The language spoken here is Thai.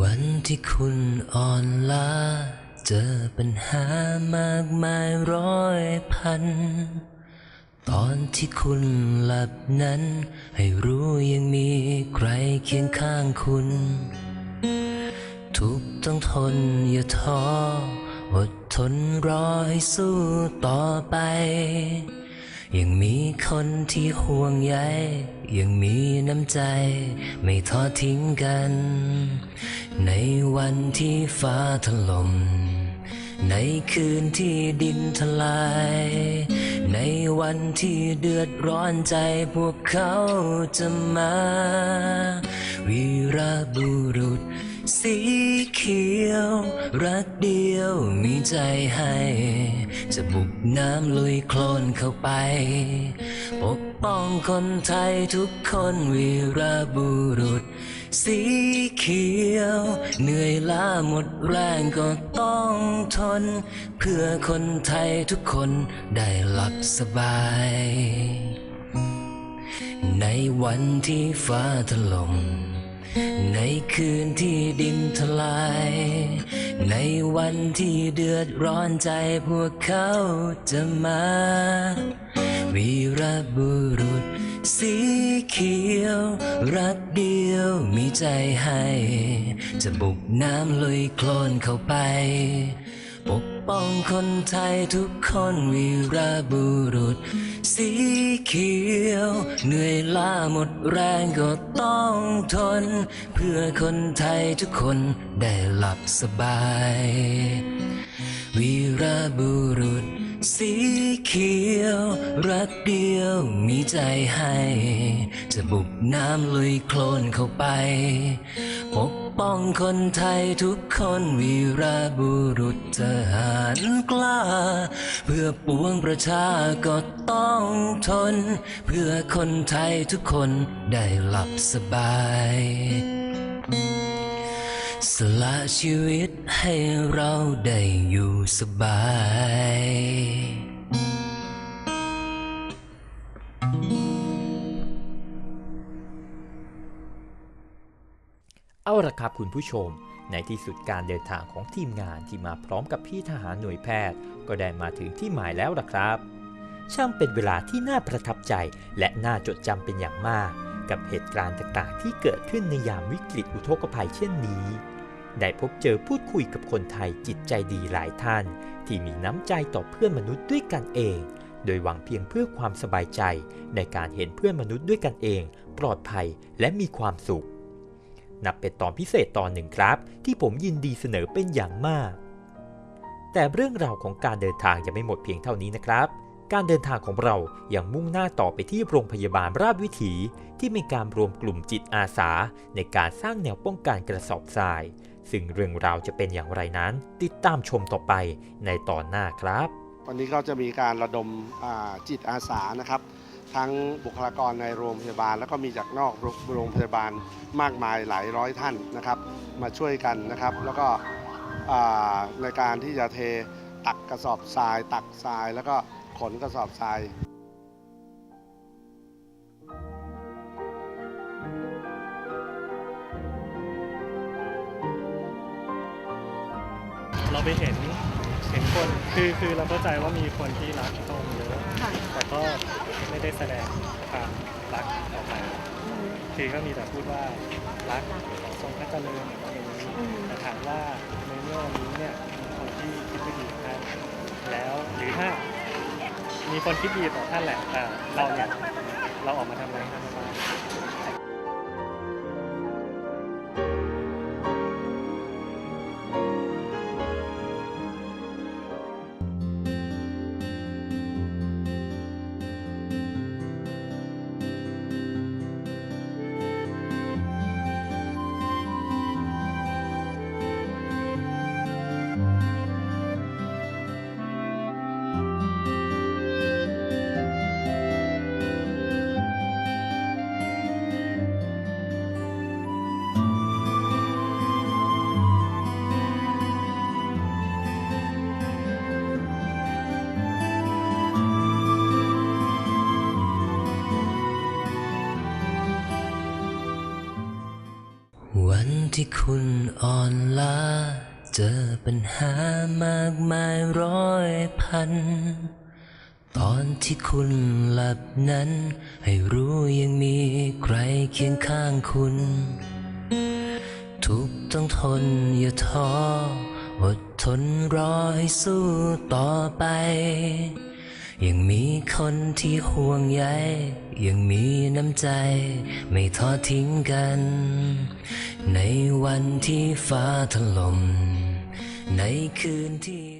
วันที่คุณอ่อนล้า เจอปัญหามากมายร้อยพัน ตอนที่คุณหลับนั้น ให้รู้ยังมีใครเคียงข้างคุณ ทุกต้องทนอย่าท้ออดทนรอให้สู้ต่อไป ยังมีคนที่ห่วงใยยังมีน้ำใจ ไม่ทอดทิ้งกัน ในวันที่ฟ้าถล่มในคืนที่ดินทลาย ในวันที่เดือดร้อนใจพวกเขาจะมา วีรบุรุษ สีเขียว รักเดียวมีใจให้ จะบุกน้ำลุยโคลนเข้าไป ปกป้องคนไทยทุกคนวีรบุรุษ สีเขียว เหนื่อยล้าหมดแรงก็ต้องทน เพื่อคนไทยทุกคนได้หลับสบาย ในวันที่ฟ้าถล่มในคืนที่ดินทลาย ในวันที่เดือดร้อนใจพวกเขาจะมา วีรบุรุษ สีเขียว รักเดียวมีใจให้ จะบุกน้ำลุยโคลนเข้าไป ปกป้องคนไทยทุกคนวีรบุรุษ สีเขียว เหนื่อยล้าหมดแรงก็ต้องทน เพื่อคนไทยทุกคนได้หลับสบาย วีรบุรุษ สีเขียว รักเดียวมีใจให้ จะบุกน้ำลุยโคลนเข้าไปปก ป้องคนไทยทุกคนวีรบุรุษทหารกล้า เพื่อปวงประชาก็ต้องทน เพื่อคนไทยทุกคนได้หลับสบายสละชีวิตให้เราได้อยู่สบาย เอาละครับคุณผู้ชม ในที่สุดการเดินทางของทีมงานที่มาพร้อมกับพี่ทหารหน่วยแพทย์ ก็ได้มาถึงที่หมายแล้วล่ะครับ ช่างเป็นเวลาที่น่าประทับใจ และน่าจดจำเป็นอย่างมาก กับเหตุการณ์ต่างๆ ที่เกิดขึ้นในยามวิกฤตอุทกภัยเช่นนี้ ได้พบเจอพูดคุยกับคนไทยจิตใจดีหลายท่าน ที่มีน้ำใจต่อเพื่อนมนุษย์ด้วยกันเอง โดยหวังเพียงเพื่อความสบายใจ ในการเห็นเพื่อนมนุษย์ด้วยกันเอง ปลอดภัยและมีความสุข นับเป็นตอนพิเศษตอนหนึ่งครับ ที่ผมยินดีเสนอเป็นอย่างมาก แต่เรื่องราวของการเดินทางยังไม่หมดเพียงเท่านี้นะครับ การเดินทางของเรายัางมุ่งหน้าต่อไปที่โรงพยาบาลราชวิถีที่มีการรวมกลุ่มจิตอาสา ในการสร้างแนวป้องกันกระสอบทราย ซึ่งเรื่องราวจะเป็นอย่างไรนั้น ติดตามชมต่อไปในตอนหน้าครับ วันนี้ก็จะมีการระดมจิตอาสานะครับ ทั้งบุคลากรในโรงพยาบาล แล้วก็มีจากนอกโรงพยาบาลมากมายหลายร้อยท่านนะครับ มาช่วยกันนะครับ แล้วก็ในการที่จะเทตักกระสอบทราย ตักทราย แล้วก็ขนกระสอบทรายเราไปเห็นเห็นคนคือคือเราเข้าใจว่ามีคนที่รักพระองค์เยอะค่ะ แต่ก็ไม่ได้แสดงความรักออกมาคือก็มีแต่พูดว่ารักทรงพระเจริญอย่างนี้แต่ถามว่าในเมื่อวันนี้เนี่ยมีคนที่คิดไม่ดีกับท่านแล้วหรือถ้ามีคนคิดดีต่อท่านแหละแต่เราเนี่ยเราออกมาทำอะไรให้ท่านบ้าง ที่คุณอ่อนล้า เจอปัญหามากมายร้อยพัน ตอนที่คุณหลับนั้น ให้รู้ยังมีใครเคียงข้างคุณ ทุกต้องทนอย่าท้อ อดทนรอให้สู้ต่อไป ยังมีคนที่ห่วงใยยังมีน้ำใจ ไม่ทอดทิ้งกัน ในวันที่ฟ้าถล่มในคืนที่